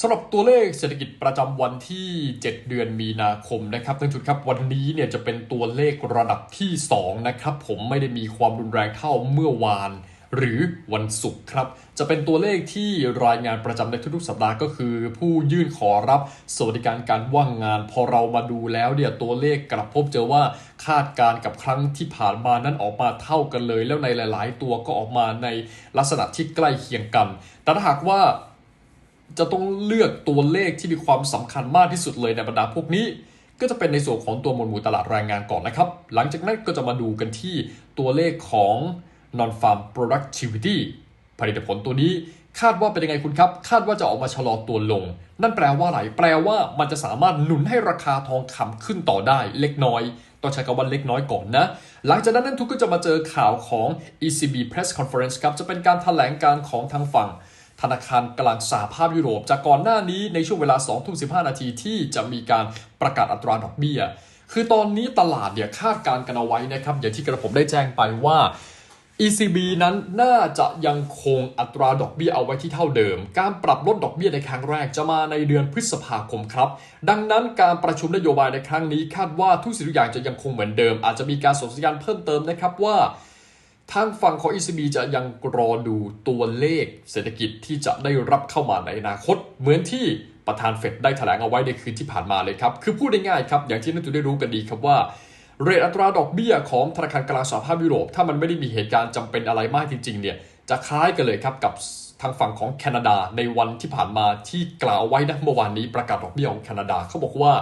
สำหรับตัวเลขเศรษฐกิจประจำวันที่ 7 เดือนมีนาคมนะครับท่านผู้ชมครับวันนี้เนี่ยจะเป็นตัวเลขระดับที่ 2 นะครับ ผมไม่ได้มีความรุนแรงเท่าเมื่อวาน หรือวันศุกร์ครับ จะเป็นตัวเลขที่รายงานประจำในทุกๆสัปดาห์ก็คือ ผู้ยื่นขอรับสวัสดิการการว่างงาน พอเรามาดูแล้วเนี่ยตัวเลขกลับพบเจอว่าคาดการณ์กับครั้งที่ผ่านมานั้นออกมาเท่ากันเลย แล้วในหลาย ๆ ตัวก็ออกมาในลักษณะที่ใกล้เคียงกันแต่ถ้าหากว่า จะต้องเลือกตัวเลขที่มีความสำคัญมากที่สุดเลยในบรรดาพวกนี้ ก็จะเป็นในส่วนของตัวมวดหมู่ตลาดแรงงานก่อนนะครับ หลังจากนั้นก็จะมาดูกันที่ตัวเลขของ non farm productivity ผลิตผลตัวนี้คาดว่าเป็นยังไงคุณครับ คาดว่าจะออกมาชะลอตัวลง นั่นแปลว่าอะไร แปลว่ามันจะสามารถหนุนให้ราคาทองคำขึ้นต่อได้เล็กน้อย ต้องใช้คำว่าเล็กน้อยก่อนนะ หลังจากนั้นนั่นทุกก็จะมาเจอข่าวของ ECB Press Conference ครับ จะเป็นการแถลงการของทางฝั่ง ธนาคารกลางสหภาพยุโรป จากก่อนหน้านี้ในช่วงเวลา2ทุ่ม15 นาทีที่จะมีการประกาศอัตราดอกเบี้ย คือตอนนี้ตลาดเนี่ยคาดการณ์กันเอาไว้นะครับ อย่างที่กระผมได้แจ้งไปว่า ECB นั้นน่าจะยังคงอัตราดอกเบี้ยเอาไว้ที่เท่าเดิม การปรับลดดอกเบี้ยในครั้งแรกจะมาในเดือนพฤษภาคมครับ ดังนั้นการประชุมนโยบายในครั้งนี้คาดว่าทุกสิ่งทุกอย่างจะยังคงเหมือนเดิม อาจจะมีการส่งสัญญาณเพิ่มเติมนะครับว่า ทางฝั่งของ ECB จะยังรอดูตัวเลขเศรษฐกิจที่จะได้รับเข้ามาในอนาคต เหมือนที่ประธานเฟดได้แถลงเอาไว้ในคืนที่ผ่านมาเลยครับ คือพูดง่ายๆครับ อย่างที่นักทุนได้รู้กันดีครับว่า เรทอัตราดอกเบี้ยของธนาคารกลางสหภาพยุโรป ถ้ามันไม่ได้มีเหตุการณ์จำเป็นอะไรมากจริงๆเนี่ยจะคล้ายกันเลยครับกับทางฝั่งของแคนาดาในวันที่ผ่านมาที่กล่าวไว้นะเมื่อวานนี้ประกาศดอกเบี้ยของแคนาดาเขาบอกว่า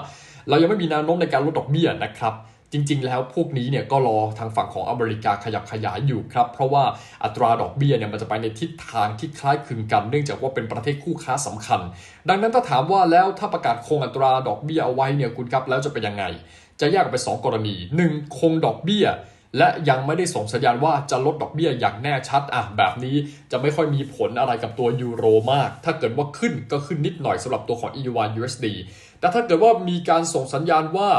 เรายังไม่มีแนวโน้มในการลดดอกเบี้ยนะครับ จริง ๆ แล้วพวกนี้เนี่ยก็รอทางฝั่งของอเมริกาขยับขยายอยู่ครับ เพราะว่าอัตราดอกเบี้ยเนี่ยมันจะไปในทิศทางที่คล้ายคลึงกัน เนื่องจากว่าเป็นประเทศคู่ค้าสำคัญ ดังนั้นถ้าถามว่าแล้วถ้าประกาศคงอัตราดอกเบี้ยเอาไว้เนี่ยคุณครับแล้วจะเป็นยังไง จะแยกออกเป็น2กรณี 1. คงดอกเบี้ยและยังไม่ได้ส่งสัญญาณว่าจะลดดอกเบี้ยอย่างแน่ชัดอะแบบนี้จะไม่ค่อยมีผลอะไรกับตัวยูโรมาก ถ้าเกิดว่าขึ้นก็ขึ้นนิดหน่อยสำหรับตัวของ EUR USD แต่ถ้าเกิดว่ามีการส่งสัญญาณว่า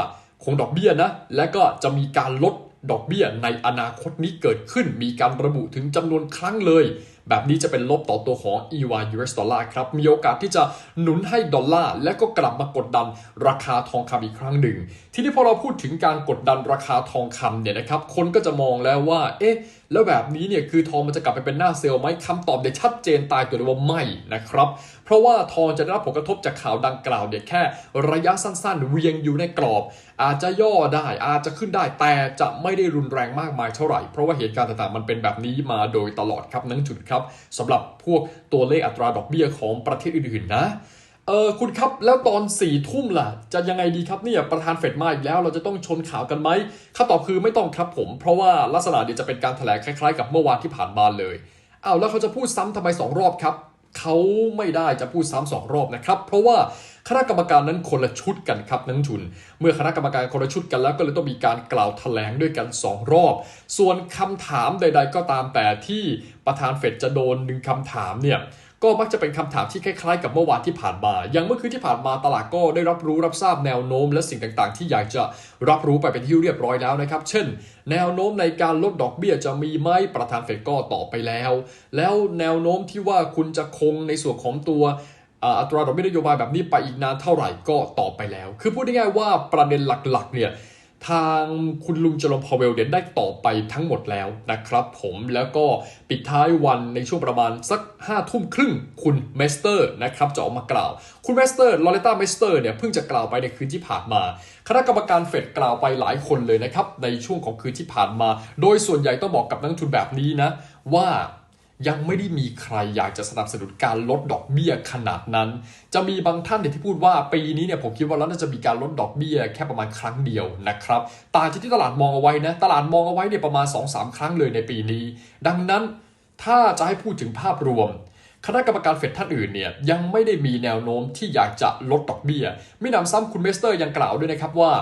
คงดอกเบี้ยนะ และก็จะมีการลดดอกเบี้ยในอนาคตนี้เกิดขึ้น มีการระบุถึงจำนวนครั้งเลย แบบนี้จะเป็นลบต่อตัวของ EY US ดอลลาร์ครับ มีโอกาสที่จะหนุนให้ดอลลาร์และก็กลับมากดดันราคาทองคำอีกครั้งหนึ่ง ทีนี้พอเราพูดถึงการกดดันราคาทองคำเนี่ยนะครับ คนก็จะมองแล้วว่า เอ๊ะ แล้วแบบนี้เนี่ยคือทองมันจะกลับไปเป็นหน้าเซลล์ไหมคำตอบเนี่ยชัดเจนตายตัวเลยว่าไม่นะครับ เพราะว่าทองจะได้รับผลกระทบจากข่าวดังกล่าวเนี่ยแค่ ระยะสั้นๆ เวียงอยู่ในกรอบ อาจจะย่อได้อาจจะขึ้นได้แต่จะไม่ได้รุนแรงมากมายเท่าไหร่ เพราะว่าเหตุการณ์ต่างๆมันเป็นแบบนี้มาโดยตลอดครับนั่นจุดครับสำหรับพวกตัวเลขอัตราดอกเบี้ยของประเทศอื่นๆนะ เออคุณครับแล้วตอนสี่ทุ่มล่ะ จะยังไงดีครับเนี่ยประธานเฟดมาอีกแล้ว เราจะต้องชนข่าวกันไหมคำตอบคือไม่ต้องครับผม เพราะว่าลักษณะเดียวจะเป็นการแถลงคล้ายๆ กับเมื่อวานที่ผ่านมาเลยเอาแล้วเขาจะพูดซ้ำทำไมสองรอบครับเขาไม่ได้จะพูดซ้ำสองรอบนะครับ เพราะว่าคณะกรรมการนั้นคนละชุดกันครับนักทุน เมื่อคณะกรรมการคนละชุดกันแล้วก็เลยต้องมีการกล่าวแถลงด้วยกัน 2 รอบ ส่วนคำถามใด ๆ ก็ตามแต่ที่ประธานเฟดจะโดนหนึ่งคำถามเนี่ย ก็มักจะเป็นคำถามที่คล้ายๆ กับเมื่อวานที่ผ่านมา อย่างเมื่อคืนที่ผ่านมาตลาดก็ได้รับรู้รับทราบแนวโน้ม และสิ่งต่างๆ ที่อยากจะรับรู้ไปเป็นที่เรียบร้อยแล้วนะครับ เช่น แนวโน้มในการลดดอกเบี้ยจะมีไหมประธานเฟดก็ตอบไปแล้ว แล้วแนวโน้มที่ว่าคุณจะคงในส่วนของตัวอัตราดอกเบี้ยนโยบายแบบนี้ไปอีกนานเท่าไหร่ก็ตอบไปแล้ว คือพูดง่ายๆว่าประเด็นหลักๆเนี่ย ทางคุณลุงจอร์มพาวเวลเดนได้ตอบไปทั้งหมดแล้วนะครับผมแล้วก็ปิดท้ายวันในช่วงประมาณสัก5้าทุ่มครึ่งคุณเมสเตอร์นะครับจะออกมากล่าว คุณเมสเตอร์ลอเรต้าเมสเตอร์เนี่ยเพิ่งจะกล่าวไปในคืนที่ผ่านมาคณะกรรมการเฟดกล่าวไปหลายคนเลยนะครับในช่วงของคืนที่ผ่านมา โดยส่วนใหญ่ต้องบอกกับนักทุนแบบนี้นะว่า ยังไม่ได้มีใครอยากจะสนับสนุนการลดดอกเบี้ยขนาดนั้น จะมีบางท่านเนี่ยที่พูดว่าปีนี้เนี่ยผมคิดว่าแล้วน่าจะมีการลดดอกเบี้ยแค่ประมาณครั้งเดียวนะครับต่าที่ตลาดมองเอาไว้นะตลาดมองเอาไว้เนี่ยประมาณ 2-3 ครั้งเลยในปีนี้ ดังนั้นถ้าจะให้พูดถึงภาพรวมคณะกรรมการเฟดท่านอื่นเนี่ยยังไม่ได้มีแนวโน้มที่อยากจะลดดอกเบี้ย ไม่นำซ้ำคุณเมสเตอร์ยังกล่าวด้วยนะครับว่า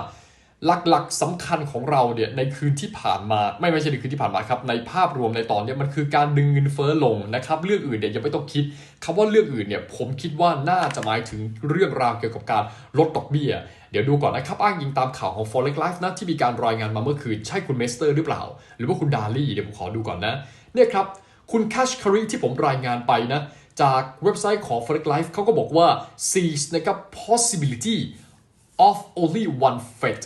หลักๆสำคัญของเราเนี่ยในคืนที่ผ่านมาไม่ไม่ใช่ในคืนที่ผ่านมาครับในภาพรวมในตอนเนี้ยมันคือการดึงเงินเฟ้อลงนะครับเรื่องอื่นเนี่ยยังไม่ต้องคิดคำว่าเรื่องอื่นเนี่ยผมคิดว่าน่าจะหมายถึงเรื่องราวเกี่ยวกับการลดดอกเบี้ย เดี๋ยวดูก่อนนะครับอ้างอิงตามข่าวของ Forex Life นะที่มีการรายงานมาเมื่อคืนใช่คุณเมสเตอร์หรือเปล่า หรือว่าคุณดาลี่เดี๋ยวผมขอดูก่อนนะเนี่ยครับคุณแคชคารีที่ผมรายงานไปนะจากเว็บไซต์ของ Forex Life เขาก็บอกว่า sees นะครับ possibility of only one Fed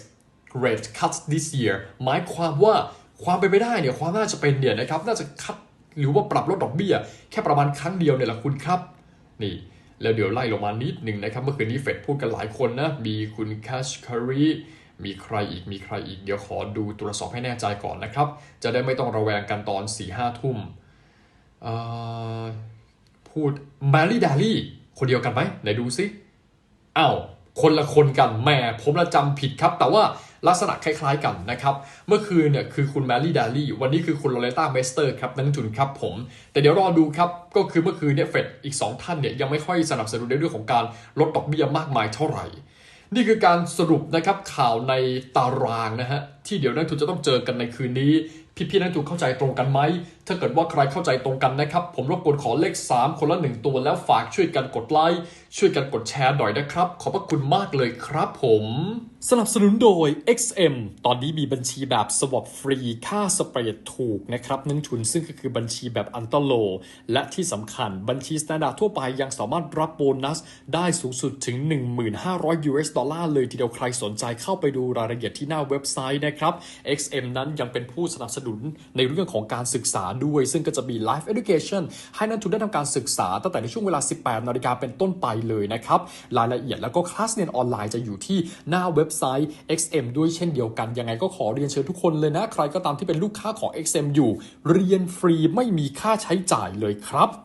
rate cut this year หมายความว่าความเป็นไปได้เนี่ยความน่าจะเป็นเนี่ยนะครับน่าจะคัดหรือว่าปรับลดดอกเบี้ย แค่ประมาณครั้งเดียวเนี่ยแหละคุณครับ นี่แล้วเดี๋ยวไล่ลงมานิดหนึ่งนะครับ เมื่อคืนนี้เฟดพูดกันหลายคนนะ มีคุณแคชคารีมีใครอีกมีใครอีก เดี๋ยวขอดูตรวจสอบให้แน่ใจก่อนนะครับ จะได้ไม่ต้องระแวงกันตอน4ี่ห้าทุ่มพูดแมรี่ดาลี่คนเดียวกันไหมไหนดูซิอ้าวคนละคนกันแหม่ผมละจำผิดครับ แต่ว่า ลักษณะคล้ายๆกันนะครับ เมื่อคืนเนี่ยคือคุณแมรี่ดาลี่วันนี้คือคุณโรเลต้าเมสเตอร์ครับนักทุนครับผม แต่เดี๋ยวรอดูครับ ก็คือเมื่อคืนเนี่ยเฟดอีก 2 ท่านเนี่ยยังไม่ค่อยสนับสนุนในเรื่องของการลดดอกเบี้ยมากมายเท่าไหร่ นี่คือการสรุปนะครับข่าวในตารางนะฮะที่เดี๋ยวนักทุนจะต้องเจอกันในคืนนี้ พี่ๆนักทุนเข้าใจตรงกันไหม ถ้าเกิดว่าใครเข้าใจตรงกันนะครับ ผมรบกวนขอเลข 3 คนละ 1 ตัวแล้วฝากช่วยกันกดไลค์ช่วยกันกดแชร์หน่อยนะครับ ขอบพระคุณมากเลยครับผม สนับสนุนโดย XM ตอนนี้มีบัญชีแบบ swap ฟรีค่าสเปรดถูกนะครับนักทุนซึ่งก็คือบัญชีแบบอันเตโล และที่สำคัญบัญชี s t ต n d า r d ทั่วไปยังสามารถรับโบนัส ได้สูงสุดถึง 1,500 US ดอลลาร์เลยทีเดียวใครสนใจเข้าไปดูรายละเอียดที่หน้าเว็บไซต์นะครับ XM นั้นยังเป็นผู้สนับสนุนในเรื่องของการศึกษาด้วย ซึ่งก็จะมี Life Education ให้นักทุนได้ทำการศึกษาตั้งแต่ในช่วงเวลา 18 นาฬิกาเป็นต้นไปเลยนะครับ รายละเอียดแล้วก็คลาสเรียนออนไลน์จะอยู่ที่หน้าเว็บไซต์ XM ด้วยเช่นเดียวกัน ยังไงก็ขอเรียนเชิญทุกคนเลยนะ ใครก็ตามที่เป็นลูกค้าของ XM อยู่ เรียนฟรีไม่มีค่าใช้จ่ายเลยครับ